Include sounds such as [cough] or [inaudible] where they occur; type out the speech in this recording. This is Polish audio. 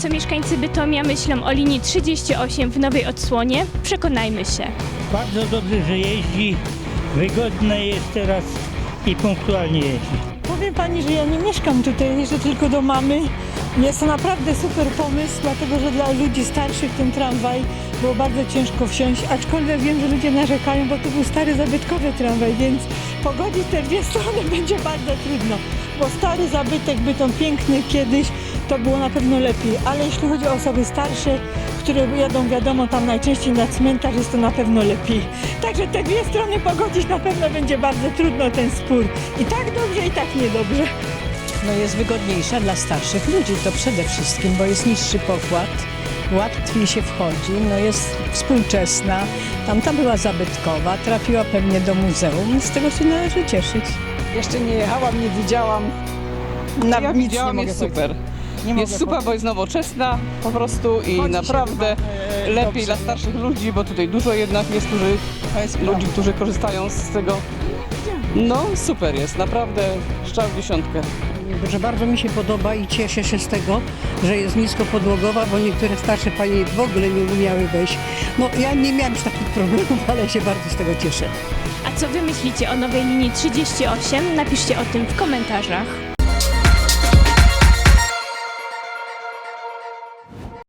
Co mieszkańcy Bytomia myślą o linii 38 w nowej odsłonie? Przekonajmy się. Bardzo dobrze, że jeździ, wygodne jest teraz i punktualnie jeździ. Powiem pani, że ja nie mieszkam tutaj, jeżdżę tylko do mamy. Jest to naprawdę super pomysł, dlatego że dla ludzi starszych ten tramwaj było bardzo ciężko wsiąść, aczkolwiek wiem, że ludzie narzekają, bo to był stary zabytkowy tramwaj, więc pogodzić te dwie [laughs] strony będzie bardzo trudno, bo stary zabytek by to piękny kiedyś, to było na pewno lepiej, ale jeśli chodzi o osoby starsze, które jadą wiadomo tam najczęściej na cmentarz, jest to na pewno lepiej. Także te dwie strony pogodzić na pewno będzie bardzo trudno ten spór. I tak dobrze, i tak niedobrze. no jest wygodniejsza dla starszych ludzi, to przede wszystkim, bo jest niższy pokład, łatwiej się wchodzi, no jest współczesna, tamta była zabytkowa, trafiła pewnie do muzeum, z tego się należy cieszyć. Jeszcze nie jechałam, nie widziałam. Na ja nic widziałam, nie mogę jest powiedzieć. Nie Jest super, bo jest nowoczesna po prostu i Chodzi naprawdę chyba, e, lepiej dobrze. dla starszych ludzi, bo tutaj dużo jednak jest którzy, jest ludzi, prawda. którzy korzystają z tego. No super jest, naprawdę szczał w dziesiątkę. że bardzo mi się podoba i cieszę się z tego, że jest niskopodłogowa, bo niektóre starsze panie w ogóle nie umiały wejść. No ja nie miałam już takich problemów, ale się bardzo z tego cieszę. A co wy myślicie o nowej linii 38? Napiszcie o tym w komentarzach.